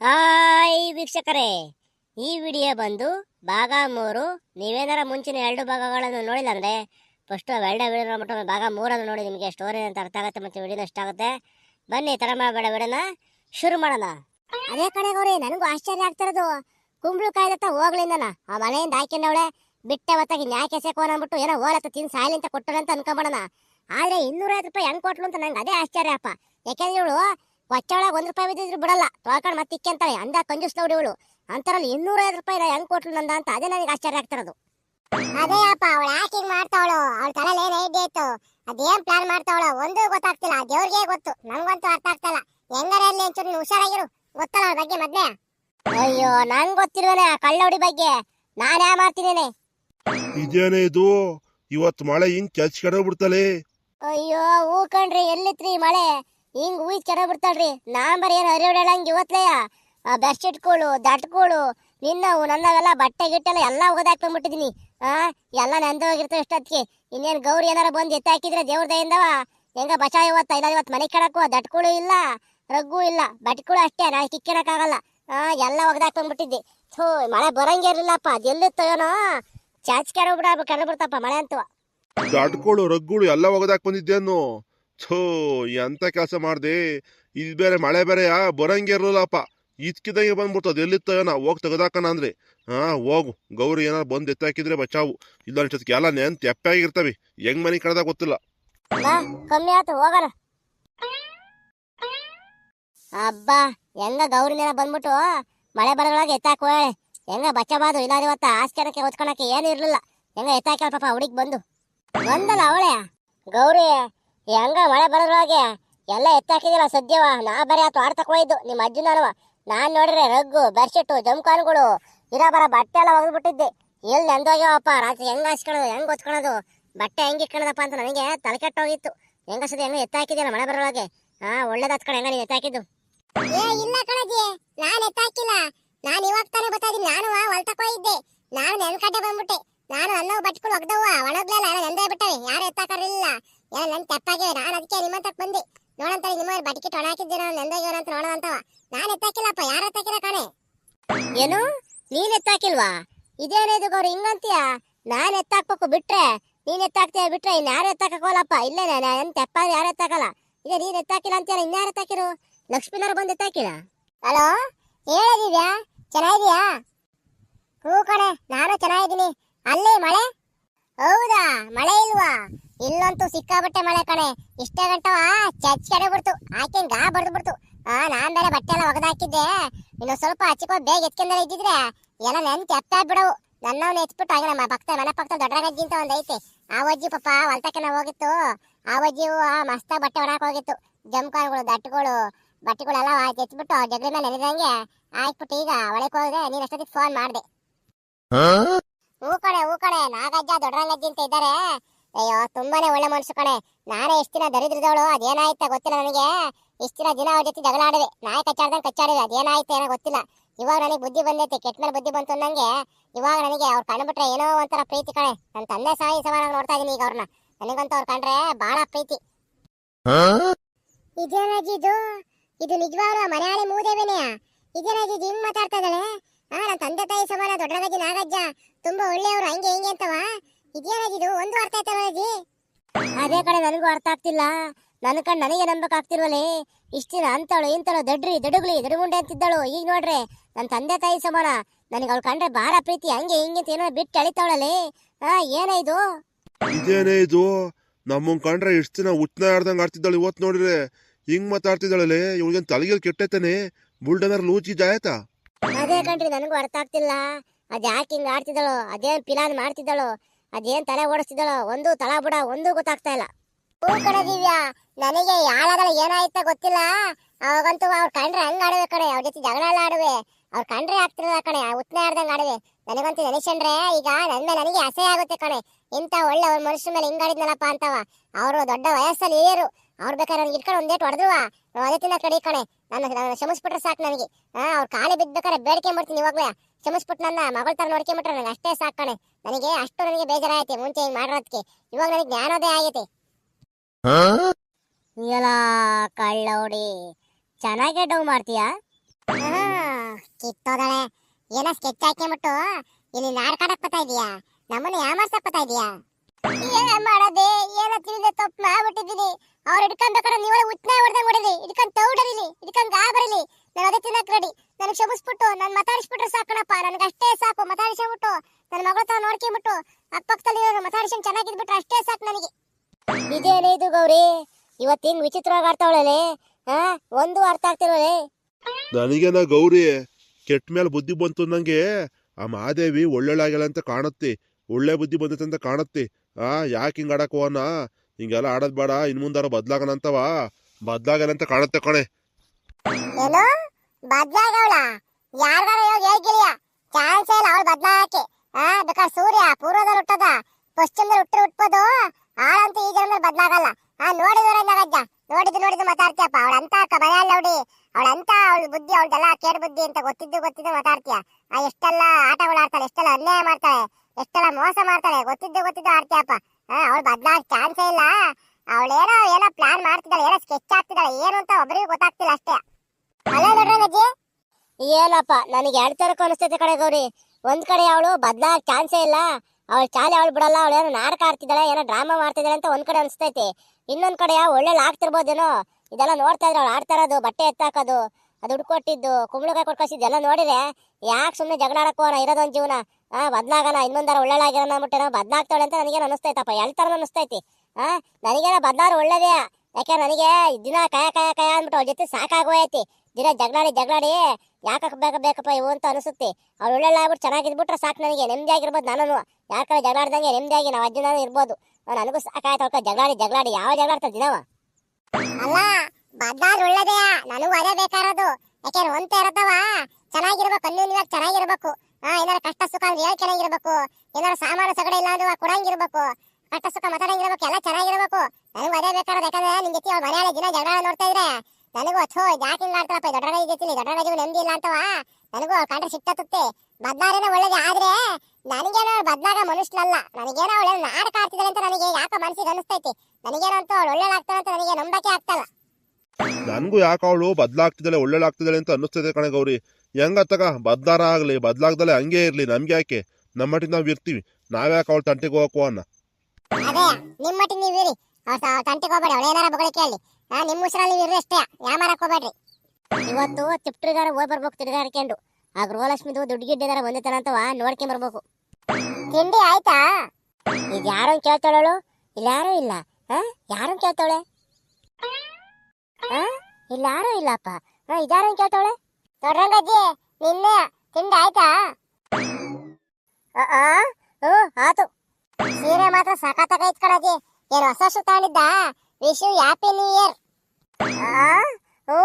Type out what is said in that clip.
Hi ವೀಕ್ಷಕರೇ. ಈ video ಬಂದು ಭಾಗ ಮೂರು. ನೀವೇನಾರ ಮುಂಚಿನ ಎರಡು ಭಾಗಗಳನ್ನು ನೋಡಿಲ್ಲ ಅಂದ್ರೆ ಫಸ್ಟ್ ಅವೆರಡ ವಿಡಿಯೋ ಮಟ್ಟ ಭಾಗ ಮೂರನ್ನು ನೋಡಿ ನಿಮಗೆ ಸ್ಟೋರಿ ಅಂತ ಅರ್ಥ ಆಗುತ್ತೆ ಮತ್ತೆ ವಿಡಿಯೋ ಇಷ್ಟ ಆಗುತ್ತೆ. ಬನ್ನಿ ತಡ ಮಾಡಬೇಡ ವಿಡಿಯೋನ ಶುರು ಮಾಡೋಣ. ಅದೇ ಕಡೆ ಗೌರಿ, ನನಗೂ ಆಶ್ಚರ್ಯ ಆಗ್ತಿರೋದು ಕುಂಬಳು ಕಾಯ್ದತ್ತ ಹೋಗ್ಲಿಂದನ, ಆ ಮನೆಯಿಂದ ಹಾಕೊಂಡವಳೆ ಬಿಟ್ಟೆ ಹೊತ್ತಾಗಿ ನ್ಯಾಕೆ ಕೆಸೆಕೋ ಅಂದ್ಬಿಟ್ಟು ಏನೋ ಓಲತ್ತ ತಿನ್ ಅಂತ ಕೊಟ್ಟರೆ ಅಂತ ಅನ್ಕೊಂಬಿಡೋಣ ಆದ್ರೆ ಇನ್ನೂರೈವತ್ತು ರೂಪಾಯಿ ಹೆಂಗ್ ಕೊಟ್ಲು ಅಂತ ನಂಗೆ ಅದೇ ಆಶ್ಚರ್ಯ ಅಪ್ಪ. ಯಾಕೆಂದ್ರೆ ಇವಳು ಒಚ್ಚೊಳಗೆ ಒಂದ್ ರೂಪಾಯಿ ಬಿದ್ದಿದ್ರು ಬಿಡಲ್ಲ. ತೊಳ್ಕೊಂಡು ಮತ್ತೆ ಇಕ್ಕಂತಾಳೆ ಅಂದ ಕಂಜುಸ್ ನೋಡಿ ಇವಳು. ಅಂತರಲ್ಲಿ ಇನ್ನೂರೈವತ್ತು ರೂಪಾಯಿ ಹೆಂಗ್ ಕೊಟ್ಲು ನಂದ ಅಂತ. ಅದೇ ನನಗೆ ಆಶ್ಚರ್ಯ ಆಗ್ತಿರೋದು. ಅದೇ ಅಪ್ಪ ಅವಳು ಯಾಕೆ ಹಿಂಗ್ ಮಾಡ್ತಾವಳು? ಅವಳ ತಲೆಯಲ್ಲಿ ಏನ್ ಐಡಿಯಾ ಇತ್ತು? ಅದೇನ್ ಪ್ಲಾನ್ ಮಾಡ್ತಾವಳು? ಒಂದು ಗೊತ್ತಾಗ್ತಿಲ್ಲ. ದೇವ್ರಿಗೆ ಗೊತ್ತು. ನಂಗಂತೂ ಅರ್ಥ ಆಗ್ತಿಲ್ಲ ಹೆಂಗಾರ ಇರ್ಲಿ ಒಂಚೂರು ನೀನು ಹುಷಾರಾಗಿರು. ಗೊತ್ತಲ್ಲ ಅವ್ರ ಬಗ್ಗೆ ಮೊದ್ಲೇ ಅಯ್ಯೋ ನಂಗ್ ಗೊತ್ತಿಲ್ವನೆ ಆ ಕಳ್ಳೋಡಿ ಬಗ್ಗೆ. ನಾನು ಯಾ ಮಾಡ್ತಿದ್ದೇನೆ? ಇದೇನೇ ಇದು? ಇವತ್ತು ಮಳೆ ಹಿಂಗ್ ಕೆಚ್ ಬಿಡ್ತಾಳೆ ಅಯ್ಯೋ ಹೂ ಕಣ್ರಿ ಎಲ್ಲಿತ್ರಿ ಮಳೆ? ಹಿಂಗ್ ಹೂ ಕೆಡ ಬಿಡ್ತಾಳ್ರಿ. ನಾನ್ ಏನ್ ಏನು ಆ ಬೆಡ್ಶೀಟ್ಗಳು ದಟ್ಗಳು ನಿನ್ನವು, ನನ್ನವೆಲ್ಲ ಬಟ್ಟೆ ಗಿಟ್ಟೆಲ್ಲ ಎಲ್ಲ ಒಗದಾಕೊಂಡ್ಬಿಟ್ಟಿದೀನಿ ಆ, ಎಲ್ಲ ನೆಂದು ಹೋಗಿರ್ತವೆ ಇಷ್ಟೊತ್ತಿಗೆ. ಇನ್ನೇನ್ ಗೌರಿ ಏನಾರ ಬಂದು ಎತ್ತ ಹಾಕಿದ್ರೆ ದೇವ್ರ ದಯಿಂದವ ಹೆಂಗ ಬಚಾ ಇವತ್ತ? ಇಲ್ಲ, ಇವತ್ತು ಮನೆ ಕೆಡಕ್ಕೂ ದಟ್ಗಳು ಇಲ್ಲ, ರಗ್ಗು ಇಲ್ಲ. ಬಟ್ಗಳು ಅಷ್ಟೇ, ನಾಳೆ ಕಿಕ್ಕಿಡಕ್ಕಾಗಲ್ಲ ಆ, ಎಲ್ಲ ಒಗದಾಕೊಂಡ್ಬಿಟ್ಟಿದ್ದೆ ಥೂ, ಮಳೆ ಬರಂಗೇ ಇರಲಿಲ್ಲಪ್ಪ. ಎಲ್ಲಿ ತಗೋನೋ ಚಾಚ್ ಕೆಡ ಬಿಡ ಕೆಡ ಬಿಡ್ತಪ್ಪ ಮಳೆ ಅಂತವ ದಟ್ಕೊಳು, ರಗ್ಗುಳು ಎಲ್ಲ ಒಗದಾಕ್ ಬಂದಿದ್ದೇನು ಥೋ ಎಂತ ಕೆಲಸ ಮಾಡ್ದೆ, ಇದು ಬೇರೆ ಮಳೆ ಬೇರೆಯಾ? ಬರಂಗೆ ಇರಲಿಲ್ಲಪ್ಪ. ಇದ್ಕಿದಂಗೆ ಬಂದ್ಬಿಡ್ತದ ಎಲ್ಲಿತ್ತ ಏನೋ? ಹೋಗಿ ತೆಗೆದಾಕನ ಅಂದ್ರೆ. ಹಾ, ಹೋಗು. ಗೌರಿ ಏನಾರು ಬಂದು ಎತ್ತಾಕಿದ್ರೆ ಬಚಾವು ಇಲ್ಲ ಅನ್ಸತ್ಗೆ ಎಲ್ಲ ನೆನ್ ತೆಪ್ಪಾಗಿರ್ತವೆ ಹೆಂಗ್ ಮನೆ ಕಳೆದಾಗ ಗೊತ್ತಿಲ್ಲ. ಕಮ್ಮಿ ಆಯ್ತು ಹೋಗೋಣ. ಅಬ್ಬಾ, ಹೆಂಗ ಗೌರಿನೇನ ಬಂದ್ಬಿಟ್ಟು ಮಳೆ ಬರೋದ್ರೊಳಗೆ ಎತ್ತಾಕ ಹೆಂಗ ಬಚ್ಚಬಾದು ಇಲ್ಲ ಇವತ್ತ ಆಸ್ಕರಕ್ಕೆ ಹೊತ್ಕೊಳಕ್ಕೆ ಏನು ಇರ್ಲಿಲ್ಲ. ಹೆಂಗ ಎತ್ತಾಕ ಪಾಪ ಹುಡುಗಿ ಬಂದು. ಬಂದಲ್ಲ ಅವಳೆ? ಗೌರಿ ಹೆಂಗ ಮಳೆ ಬರೋದ್ರೊಳಗೆ ಎಲ್ಲ ಎತ್ತಾಕಿದಿಲ್ಲ ಸದ್ಯವ. ನಾ ಬರೀ ಆತು ಆಡ್ ಹೋಯ್ದು ನಿಮ್ಮ ಅಜ್ಜಿ ನಾನು ನಾನ್ ನೋಡ್ರೆ ರಗ್ಗು, ಬೆರ್ಶಿಟ್ಟು, ಜಮ್ಕಾನ್ಗಳು, ಇರ ಬರ ಬಟ್ಟೆ ಎಲ್ಲ ಒಗೆದ್ಬಿಟ್ಟಿದ್ದೆ. ಎಲ್ಲಿ ನೆಂದೋಗ್ಯವಪ್ಪ? ರಾತ್ರಿ ಹೆಂಗ ಹಾಸ್ಕೊಳೋದು ಹೆಂಗ್ ಹೊತ್ಕೊಳೋದು ಬಟ್ಟೆ ಹೆಂಗೆ ಇಟ್ಕೊಳದಪ್ಪ ಅಂತ ನನಗೆ ತಲೆ ಕೆಟ್ಟೋಗಿತ್ತು. ಹೆಂಗ ಸದ್ಯ ಹೆಂಗ ಎತ್ತಾಕಿದ್ಯಲ್ಲ ಮಳೆ ಬರೋಳಗೆ ಹಾ ಒಳ್ಳೇದು ಹತ್ಕೊಂಡು ಹೆಂಗ ನೀನು ಎತ್ತಾಕಿದ್ದು? ಏ, ಇಲ್ಲ ಕಣಜಿ ನಾನು ಎತ್ತಾಕಿಲ್ಲ. ನಾನು ಇವಾಗ ತಾನೇ ಬರ್ತಾ ಇದೀನಿ ನಾನು ಹೊಲ್ತಕ್ ಹೋಗಿದ್ದೆ ನಾನು ನೆನ್ಕಟ್ಟೆ ಬಂದ್ಬಿಟ್ಟೆ. ನಾನು ಅನ್ನೋ ಬಟ್ಗಳು ಒಗ್ದವ್ವ. ಒಣಗ್ಲಲ್ಲ ಎಲ್ಲ ನೆಂದೇ ಬಿಟ್ಟವೆ. ಯಾರು ಎತ್ತಾಕರಿಲ್ಲ ಎಲ್ಲ ನನ್ನ ತಪ್ಪಾಗಿದೆ. ನಾನು ಅದಕ್ಕೆ ನಿಮ್ಮ ತಕ್ಕ ಬಂದೆ. ನೋಡಂತ ನಿಮ್ಮ ಬಟಿಕೆ ಒಣ ಹಾಕಿದ್ದೀರ ನೆಂದೋಗಿವ್ರ ಅಂತ ನೋಡೋದಂತವ ನಾನ್ ಎತ್ತಾಕಿಲ್ಲಪ್ಪ ಯಾರು ಎತ್ತಾಕಿಲ್ಲ ಕಣೆ? ಏನು? ನೀನ್ ಎತ್ತಾಕಿಲ್ವಾ? ಇದೇನಿದು ಗೌರಿ ಹಿಂಗಂತೀಯ? ನಾನು ಎತ್ತಾಕ್ಬೇಕು ಬಿಟ್ರೆ ನೀನ್ ಎತ್ತಾಕ್ತೀಯ ಬಿಟ್ರೆ ಇನ್ನು ಯಾರು ಎತ್ತಾಕೋಲಪ್ಪ ಇಲ್ಲೇ ನನ್ ತೆಪ್ಪ ಯಾರು ಎತ್ತಾಕಲ್ಲ? ಈಗ ನೀನ್ ಎತ್ತಾಕಿಲ್ಲ ಅಂತೀಯಲ್ಲ ಇನ್ಯಾರು ಎತ್ತಾಕಿರು? ಲಕ್ಷ್ಮೀನವ್ರು ಬಂದು ಎತ್ತಾಕಿಲ್ಲ ಹಲೋ? ಹೇಳಿದ್ಯಾ ಚೆನ್ನಾಗಿದ್ಯಾ? ಹೂ ಕಣೆ ನಾನು ಚೆನ್ನಾಗಿದ್ದೀನಿ. ಅಲ್ಲಿ ಮಳೆ? ಹೌದಾ? ಮಳೆ ಇಲ್ವಾ? ಇಲ್ಲಂತೂ ಸಿಕ್ಕಾಬಿಟ್ಟೆ ಮಳೆ ಕಣೆ. ಇಷ್ಟೇ ಗಂಟವ? ಚಚ್ ಕಡೆ ಬಿಡ್ತು ಆಕೆ ಗಾ ಬಡ್ದು ಬಿಡ್ತು. ಆ ನಾನ್ ಬೇರೆ ಬಟ್ಟೆ ಎಲ್ಲ ಒಗದಾಕಿದ್ದೆ. ಇನ್ನು ಸ್ವಲ್ಪ ಹಚ್ಚಿಕೊ ಬೇಗ ಎತ್ಕೊಂಡ್ರೆ ಇದ್ದಿದ್ರೆ ಎಲ್ಲ ನೆನ್ ಕೆಪ್ಪ ಬಿಡವು ನನ್ನವನ್ನ ಎತ್ಬಿಟ್ಟು ಹಾಗೆ ನಮ್ಮ ಪಕ್ಕ ಮನೆ ಪಕ್ಕದ ದೊಡ್ಡಗಜ್ಜಿ ಅಂತ ಒಂದ್ ಐತೆ. ಆ ಅಜ್ಜಿ ಪಾಪ ಹೊಲ್ತಕ್ಕನ ಹೋಗಿತ್ತು. ಆ ಅಜ್ಜಿ ಆ ಮಸ್ತ ಬಟ್ಟೆ ಒಣಕ್ ಹೋಗಿತ್ತು. ಜಮ್ಕಾನ್ಗಳು ದಟ್ಟುಗಳು ಬಟ್ಟೆಗಳೆಲ್ಲ ಎತ್ಬಿಟ್ಟು ಜಗಲಿ ಮೇಲೆ ನೆನೆದಂಗೆ ಹಾಕ್ಬಿಟ್ಟು ಈಗ ಒಳಕ್ ಹೋದ್ರೆ ನೀನ್ ಅಷ್ಟೊತ್ತಿಗೆ ಫೋನ್ ಮಾಡ್ದೆ. ಹೂ ಕಡೆ ಹೂ ಕಡೆ ನಾಗಜ್ಜ ದೊಡ್ಡರಂಗಜ್ಜಿ ಅಂತ ಇದ್ದಾರೆ. ಅಯ್ಯೋ ತುಂಬಾನೇ ಒಳ್ಳೆ ಮನುಷ್ಯ ಕಣೆ. ನಾನೇ ಎಷ್ಟು ದಿನ ದರಿದ್ರದವಳು ಅದೇನಾಯ್ತ ಗೊತ್ತಿಲ್ಲ ನನಗೆ? ಇಷ್ಟ ದಿನ ದಿನ ಅವ್ರ ಜೊತೆ ಜಗಳ ಆಡಿದೆ ನಾಯಿ ಕಚ್ಚಾಡ್ದಂಗೆ ಕಚ್ಚಾಡಿದೆ ಅದೇನಾಯ್ತು ಏನೋ ಗೊತ್ತಿಲ್ಲ. ಇವಾಗ ನನಗೆ ಬುದ್ಧಿ ಬಂದೈತೆ ಕೆಟ್ಟ ಮೇಲೆ ಬುದ್ಧಿ ಬಂತು ನಂಗೆ ಇವಾಗ ನನಗೆ ಅವ್ರು ಕಂಡುಬಿಟ್ರೆ ಏನೋ ಒಂಥರ ಪ್ರೀತಿ ಕಣೆ. ನನ್ನ ತಂದೆ ಸಾಯಿ ಸಮಾನ ನೋಡ್ತಾ ಇದ್ದೀನಿ ಈಗ ಅವ್ರನ್ನ ನನಗಂತೂ ಅವ್ರು ಕಂಡ್ರೆ ಬಹಳ ಪ್ರೀತಿ. ಇದೇನಾಗಿದ್ದು ಇದು ಇದು ನಿಜವಾಗ್ಲೂ ಮಲಯಾಳಿ ಮೂದೇವಿನೆಯಾ? ಇದೇನಜ್ಜಿ ಇದು ಹಿಂಗ್ ಮಾತಾಡ್ತಾ ಇದ್ದಾಳೆ? ಆ ನನ್ನ ತಂದೆ ತಾಯಿ ಸಮಾನ ದೊಡ್ಡಗಜ್ಜಿ ನಾಗಜ್ಜ. ತುಂಬಾ ಒಳ್ಳೆಯವರು ಹಂಗೆ ಹಿಂಗೆ ಇದು? ಒಂದು ಅರ್ಥ ಆಯ್ತಲ್ಲ ಅಜ್ಜಿ ಅದೇ ಕಡೆ ನನಗೂ ಅರ್ಥ ಆಗ್ತಿಲ್ಲ. ನನ್ನ ಕಣ್ಣ ನನಗೆ ನಂಬಕ್ ಇಷ್ಟಿನ ಅಂತಳು ಇಂತಳು ದಡ್ರಿ ದಡುಗ್ಲಿ ದಡುಗುಂಡೆ ಅಂತಿದ್ದಳು. ಈಗ ನೋಡ್ರಿ ನನ್ನ ತಂದೆ ತಾಯಿ ಸಮಾನ. ನನಗೆ ಅವಳು ಕಂಡ್ರೆ ಬಾಳ ಪ್ರೀತಿ ಹಂಗೆ ಹಿಂಗೆ ಅಂತ ಏನೋ ಬಿಟ್ಟು ಅಳಿತಾವಳಲೇ ಹಾ ಏನ ಇದು? ಇದೇನೇ ಇದು? ನಮ್ಮನ್ ಕಂಡ್ರೆ ಇಷ್ಟು ದಿನ ಉತ್ನ ಆಡ್ದಂಗೆ ಆಡ್ತಿದ್ದಾಳೆ ಇವತ್ತು ನೋಡ್ರಿ ಹಿಂಗ್ ಮಾತಾಡ್ತಿದ್ದಾಳಲ್ಲಿ ಇವಳಿಗೇನು ತಲೆಗೆಲ್ ಕೆಟ್ಟೈತಾನೆ? ಬುಲ್ಡನರ್ ಲೂಚಿ ಜಾಯತಾ ಅದೇ ಕಣ್ರಿ ನನಗೂ ಅರ್ಥ ಆಗ್ತಿಲ್ಲ. ಅದ್ ಯಾಕೆ ಹಿಂಗ್ ಆಡ್ತಿದ್ದಳು ಅದೇನ್ ಪಿಲಾನ್ ಮಾಡ್ತಿದ್ದಳು? ಅದೇನ್ ತಲೆ ಓಡಿಸ್ತಿದ್ದಳು? ಒಂದು ತಳ ಬಿಡ, ಒಂದು ಗೊತ್ತಾಗ್ತಾ ಇಲ್ಲ. ಹೂ ದಿವ್ಯಾ, ನನಗೆ ಯಾರಾದ್ರೂ ಏನಾಯ್ತ ಗೊತ್ತಿಲ್ಲ. ಅವಾಗಂತೂ ಅವ್ರ ಕಂಡ್ರೆ ಹಂಗ ಆಡುವೆ ಕಣೆ, ಅವ್ರ ಜೊತೆ ಜಗಳ ಎಲ್ಲ ಆಡುವೆ. ಅವ್ರ ಕಂಡ್ರೆ ಆಗ್ತಿರಲ್ಲ ಕಣೆ ಉತ್ನ ಆಡ್ದಂಗೆ ಆಡುವೆ. ನನಗಂತೂ ನೆನೆಸ್ಕೊಂಡ್ರೆ ಈಗ ನನ್ನ ನನಗೆ ಅಸಹ್ಯ ಆಗುತ್ತೆ ಕಣೆ. ಇಂತ ಒಳ್ಳೆ ಅವ್ರ ಮನುಷ್ಯ ಮೇಲೆ ಹಿಂಗಾಡಿದ್ನಲ್ಲಪ್ಪ ಅಂತವ. ಅವರು ದೊಡ್ಡ ವಯಸ್ಸಲ್ಲಿ ಏರು ಅವ್ರು ಬೇಕಾದ್ರೆ ಅವ್ರಿಗೆ ಇಟ್ಕೊಂಡು ಒಂದೇಟ್ ಹೊಡೆದ್ರುವ. ಅದೇ ತಿನ್ನ ಕಡೆ ಕಣೆ. ನನ್ನ ಶಮಸ್ ಕ್ಷಮಿಸ್ಬಿಟ್ರೆ ಸಾಕು ನನಗೆ. ಅವ್ರ ಕಾಲಿ ಬಿದ್ಬೇಕಾರೆ ಬೇಡಿಕೆ ಮಾಡ್ತೀನಿ ಇವಾಗ್ಲೇ ಕ್ಷಮಿಸ್ಬಿಟ್ಟು ನನ್ನ ಮಗಳ ತರ ನೋಡ್ಕೊಂಬಿಟ್ರೆ ನನಗೆ ಅಷ್ಟೇ ಸಾಕಣೆ ಕಣೆ. ನನಗೆ ಅಷ್ಟು ನನಗೆ ಬೇಜಾರಾಯ್ತು ಮುಂಚೆ ಹಿಂಗ್ ಮಾಡಿರೋದಕ್ಕೆ ಇವಾಗ ನನಗೆ ಜ್ಞಾನೋದಯ ಆಗೈತೆ. ಎಲ್ಲ ಕಳ್ಳೋಡಿ. ಚೆನ್ನಾಗೇ ಡೌ ಮಾಡ್ತೀಯಾ? ಕಿತ್ತೋದಳೆ. ಏನೋ ಸ್ಕೆಚ್ ಹಾಕೊಂಬಿಟ್ಟು ಇಲ್ಲಿ ನಾಡ್ಕಾಡಕ್ ಬತ್ತಾ ಇದೀಯಾ ನಮ್ಮನ್ನ ಯಾಮಾರ್ಸಕ್ ಬತ್ತಾ ಇದೀಯಾ ಏನ್ ಮಾಡೋದೆ? ಏನ ತಿಳಿದೆ ತಪ್ಪು ಮಾಡ್ಬಿಟ್ಟಿದ್ದೀನಿ. ಅವ್ರು ಹಿಡ್ಕೊಂಡ್ಬೇಕಾದ್ರೆ ನೀವೇ ಉತ್ನ ಹೊಡೆದಂಗ್ ಹೊಡಿರಿ ಹಿಡ್ಕೊಂಡ್ ತೌಡರಿಲಿ ಹಿಡ್ಕೊಂಡ್ ಗಾ ಬರಲಿ ನಾನು ಅದೇ ತಿನ್ನಕ್ ರೆಡಿ ನನಗೆ ಕ್ಷಮಿಸ್ಬಿಟ್ಟು ನಾನು ಮಾತಾಡಿಸ್ಬಿಟ್ರೆ ಸಾಕಣಪ್ಪ. ನನಗೆ ಅಷ್ಟೇ ಸಾಕು. ಮಾತಾಡಿಸ್ಬಿಟ್ಟು ನನ್ನ ಮಗಳ ತಾ ನೋಡ್ಕೊಂಬಿಟ್ಟು ಅಕ್ಕಪಕ್ಕದಲ್ಲಿ ಮಾತಾಡಿಸ್ಕೊಂಡು ಚೆನ್ನಾಗಿದ್ಬಿಟ್ರೆ ಅಷ್ಟೇ ಸಾಕು ನನಗೆ. ಇದೇನೇ ಇದು ಗೌರಿ? ಇವತ್ತಿನ ವಿಚಿತ್ರವಾಗಿ ವಿಚಿತ್ರವಾಗಿ ಆಡ್ತಾವಳೆ ಹಾ ಒಂದು ಅರ್ಥ ಆಗ್ತಿರೋಳೆ ನನಗೇನ ಗೌರಿ ಕೆಟ್ಟ ಮೇಲೆ ಬುದ್ಧಿ ಬಂತು ನಂಗೆ. ಆ ಮಾದೇವಿ ಒಳ್ಳೊಳ್ಳಾಗಿಲ್ಲ ಅಂತ ಕಾಣುತ್ತೆ. ಒಳ್ಳೆ ಬುದ್ಧಿ ಬಂದೈತೆ ಅಂತ ಕಾಣುತ್ತೆ. ಆ ಯಾಕೆ ಹಿಂಗೆ ಆಡಕ್ ಹೋಗೋಣ ಹಿಂಗೆಲ್ಲ ಆಡೋದ್ ಬೇಡ. ಇನ್ ಮುಂದಾರ ಬದ್ಲಾಗಣ ಅಂತವ. ಬದ್ಲಾಗಲ್ಲ ಅಂತ ಕಾಣುತ್ತೆ ಕಣೆ. ಬದ್ಲಾಗವಳ. ಯಾರ್ಗಾರ ಇವಾಗ ಹೇಳ್ಗಿಳಿಯ ಚಾನ್ಸ್ ಇಲ್ಲ ಅವಳು ಬದ್ಲಾಗಕ್ಕೆ. ಆ ಬೇಕಾದ್ರೆ ಸೂರ್ಯ ಪೂರ್ವದಲ್ಲಿ ಹುಟ್ಟದ. ಪಶ್ಚಿಮದಲ್ಲಿ ಹುಟ್ಟರೆ ಹುಟ್ಬೋದು. ಆಳಂತೂ ಈ ಜನ್ಮದಲ್ಲಿ ಬದ್ಲಾಗಲ್ಲ. ಆ ನೋಡಿದ್ರ ನಗಜ್ಜ ನೋಡಿದ್ದು ನೋಡಿದ್ದು ಮಾತಾಡ್ತೀಯಪ್ಪ. ಅವಳಂತ ಭಯ ನೋಡಿ. ಅವಳಂತ ಅವಳ ಬುದ್ಧಿ, ಅವಳದೆಲ್ಲ ಕೇಡ್ ಬುದ್ಧಿ ಅಂತ ಗೊತ್ತಿದ್ದು ಗೊತ್ತಿದ್ದು ಮಾತಾಡ್ತೀಯ? ಆ, ಎಷ್ಟೆಲ್ಲ ಆಟಗಳು ಆಡ್ತಾಳೆ, ಎಷ್ಟೆಲ್ಲ ಅನ್ಯಾಯ ಮಾಡ್ತಾಳೆ, ಎಷ್ಟೆಲ್ಲ ಮೋಸ ಮಾಡ್ತಾಳೆ, ಗೊತ್ತಿದ್ದು ಗೊತ್ತಿದ್ದು ಆಡ್ತೀಯಪ್ಪ. ಅವಳು ಬದ್ಲಾಗ ಚಾನ್ಸೇ ಇಲ್ಲ. ಅವಳೇನೋ ಏನೋ ಪ್ಲಾನ್ ಮಾಡ್ತಿದ್ದಾಳೆ, ಏನೋ ಸ್ಕೆಚ್ ಹಾಕ್ತಿದ್ದಾಳೆ, ಏನು ಅಂತ ಒಬ್ಬರಿಗೂ ಗೊತ್ತಾಗ್ತಿಲ್ಲ ಅಷ್ಟೇ. ಏನಪ್ಪ ನನಗೆ ಎರಡು ತರಕ್ಕೂ ಅನಿಸ್ತೈತೆ ಕಡೆ ಗೌರಿ. ಒಂದ್ ಕಡೆ ಅವಳು ಬದ್ಲಾಗ ಚಾನ್ಸೇ ಇಲ್ಲ. ಅವಳ ಚಾಲೆ ಅವಳು ಬಿಡಲ್ಲ, ಅವಳು ಏನೋ ನಾಟಕ ಆಡ್ತಿದ್ದಾಳೆ, ಏನೋ ಡ್ರಾಮಾ ಮಾಡ್ತಿದ್ದಾಳೆ ಅಂತ ಒಂದ್ ಕಡೆ ಅನಿಸ್ತೈತೆ. ಇನ್ನೊಂದ್ ಕಡೆ ಒಳ್ಳೆ ಆಗ್ತಿರ್ಬೋದೇನೋ ಇದೆಲ್ಲ ನೋಡ್ತಾ ಇದ್ರೆ ಅವ್ಳು ಆಡ್ತಾ ಇರೋದು, ಬಟ್ಟೆ ಎತ್ತಾಕೋದು, ಅದು ಹುಡ್ಕೊಟ್ಟಿದ್ದು ಕುಂಬಳಕಾಯಿ ಕೊಟ್ಕೊಸಿದ್ದು ಎಲ್ಲ ನೋಡಿದ್ರೆ ಯಾಕೆ ಸುಮ್ಮನೆ ಜಗಳ ಆಡಕ್ ಹೋಗೋಣ ಇರೋದೊಂದು ಜೀವನ. ಆ, ಬದ್ಲಾಗಣ ಇನ್ನೊಂದರ ಒಳ್ಳೆಳಾಗಿರೋಣ ಅಂದ್ಬಿಟ್ಟು ಬದ್ಲಾಗ್ತಾಳೆ ಅಂತ ನನಗೇನು ಅನಿಸ್ತೈತಪ್ಪ. ಎಳ್ತಾರ ಅನಿಸ್ತೈತಿ. ಆ, ನನಗೇನ ಬದ್ಲಾರು ಒಳ್ಳೇದೇ. ಯಾಕೆ ನನಗೆ ದಿನ ಕಾಯ ಕಾಯ ಕಾಯ ಅಂದ್ಬಿಟ್ಟು ಅವ್ರ ಜೊತೆ ಸಾಕಾಗೋಯ್ತಿ ದಿನ ಜಗಳಾಡಿ ಜಗಳಾಡಿ ಯಾಕಕ್ಕೆ ಬೇಕ ಬೇಕಪ್ಪ ಇವು ಅಂತ ಅನಿಸುತ್ತೆ. ಅವ್ರು ಒಳ್ಳೆ ಆಗ್ಬಿಟ್ಟು ಚೆನ್ನಾಗಿದ್ಬಿಟ್ರೆ ಸಾಕು ನನಗೆ, ನೆಮ್ಮದಿಯಾಗಿರ್ಬೋದು ನಾನು ಯಾರ ಕಡೆ ಜಗಳಾಡ್ದಂಗೆ ನೆಮ್ಮದಿಯಾಗಿ ನಾವು ಅಜ್ಜನ ಇರ್ಬೋದು. ನನಗೂ ಸಾಕಾಯ್ತು ಅವ್ಕ ಜಗಳಾಡಿ ಜಗಳಾಡಿ ಯಾವ ಜಗಳಾಡ್ತಾರೆ ದಿನವ ಅಲ್ಲ, ಬದ್ಲಾದ್ ಒಳ್ಳೇದೇ ನನಗೂ ಅದೇ ಬೇಕಾರದು ಯಾಕೆಂದ್ರೆ ಒಂತ ಇರತ್ತವ ಚೆನ್ನಾಗಿರ್ಬೇಕು, ಅನ್ಯೂನ್ಯವಾಗಿ ಚೆನ್ನಾಗಿರ್ಬೇಕು. ಹಾ, ಏನಾರ ಕಷ್ಟ ಸುಖ ಅಂದ್ರೆ ಹೇಳ್ ಚೆನ್ನಾಗಿರ್ಬೇಕು ಏನಾರ ಸಾಮಾನು ಸಗಡೆ ಇಲ್ಲ ಅಂದ್ರೆ ಕೊಡಂಗಿರ್ಬೇಕು. ಕಷ್ಟ ಸುಖ ಮಾತಾಡಂಗಿರ್ಬೇಕು ಎಲ್ಲ ಚೆನ್ನಾಗಿರ್ಬೇಕು. ನನಗೆ ಅದೇ ಬೇಕಾದ್ರೆ ಯಾಕಂದ್ರೆ ನಿನ್ ಜೊತೆ ಅವ್ರ ಮನೆಯಲ್ಲಿ ದಿನ ಜಗಳ ನೋಡ್ತಾ ಇದ್ರೆ. ನನಗೂ ಅಥೋ ಯಾಕೆ ಹಿಂಗ್ ಆಡ್ತಾರಪ್ಪ ದೊಡ್ಡ ಜೊತೆ ದೊಡ್ಡ ಜೀವ ನೆಮ್ಮದಿ ಇಲ್ಲ ಅಂತವ. ನನಗೂ ಅವ್ರ ಕಂಡ್ರೆ ಸಿಟ್ಟತ್ತುತ್ತೆ ಬದ್ಲಾರೇನ ಒಳ್ಳೇದು, ಆದ್ರೆ ನನಗೇನೋ ಅವ್ರು ಬದ್ಲಾಗ ಮನುಷ್ಯನಲ್ಲ. ನನಗೇನೋ ಅವಳು ನಾಟಕ ಆಡ್ತಿದ್ದಾಳೆ ಅಂತ ನನಗೆ ಯಾಕೋ ಮನಸ್ಸಿಗೆ ಅನಿಸ್ತೈತಿ ನನಗೇನೋ ಅಂತ ಅವಳು ಒಳ್ಳೆಳಾಗ್ತಾಳೆ ಅಂತ ನನಗೆ ನಂಬಕ್ಕೆ ಆಗ್ತಲ್ಲ. ನನಗೂ ಯಾಕೆ ಅವಳು ಬದ್ಲಾಗ್ತಿದ್ದಾಳೆ ಒಳ್ಳೇಳಾಗ್ತಿದ್ದಾಳೆ ಅಂತ ಅನ್ನಿಸ್ತದೆ ಕಣೆ ಗೌರಿ. ಹೆಂಗತ್ತಗ ಬದ್ಲಾರ ಆಗಲಿ, ಬದ್ಲಾಗ್ದಲೆ ಹಂಗೆ ಇರಲಿ, ನಮ್ಗೆ ಯಾಕೆ? ನಮ್ಮ ಮಟ್ಟಿಗೆ ನಾವ್ ಇರ್ತೀವಿ. ನಾವ್ಯಾಕೆ ಅವಳು ತಂಟೆಗೆ ಹೋಗಕ್ಕೋ ಅನ್ನ ಅದೇ ನಿಮ್ಮ ಮಟ್ಟಿಗೆ ನೀವು ಇರಿ. ತಂಟಿಗೆ ಹೋಗ್ಬೇಡಿ ಅವಳು ಏನಾರ ಬಗಳಿಗೆ ಕೇಳಿ. ಹಾ ನಿಮ್ಮ ಉಸಿರಲ್ಲಿ ಇರ್ರಿ ಅಷ್ಟೇ. ಯಾಮಾರಕ್ ಹೋಗ್ಬೇಡ್ರಿ. ಇವತ್ತು ತಿಪ್ಟ್ರಿಗಾರ ಹೋಗಿ ಬರ್ಬೇಕು ತಿರ್ಗಾಡ್ಕೊಂಡು ಆ ಗೃಹಲಕ್ಷ್ಮಿದು ದುಡ್ಡು ಗಿಡ್ಡಿದಾರ ಬಂದಿತ್ತಾನಂತವ ನೋಡ್ಕೊಂಡ್ ಬರ್ಬೇಕು. ತಿಂಡಿ ಆಯ್ತಾ? ಇದು ಯಾರು ಕೇಳ್ತಾಳಳು? ಇಲ್ಲ ಯಾರೂ ಇಲ್ಲ. ಹಾ ಯಾರು ಕೇಳ್ತಾಳೆ ಹಾ ಇಲ್ಲ ಯಾರೂ ಇಲ್ಲಪ್ಪ. ಹಾ ಇದ್ಯಾರು ಕೇಳ್ತಾಳೆ ದೊಡ್ಡರಂಗಜ್ಜಿ ನಿನ್ನೆ ತಿಂಡಿ ಆಯ್ತಾ? ಆ ಆ, ಹ್ಞೂ ಆತು. ಸೀರೆ ಮಾತ್ರ ಸಖತ್ತಾಗೈತ್ ಕಣಜಿ ಏನು ಹೊಸ ವರ್ಷ ತಗೊಂಡಿದ್ದ? Wish you happy new year ಹ್ಞೂ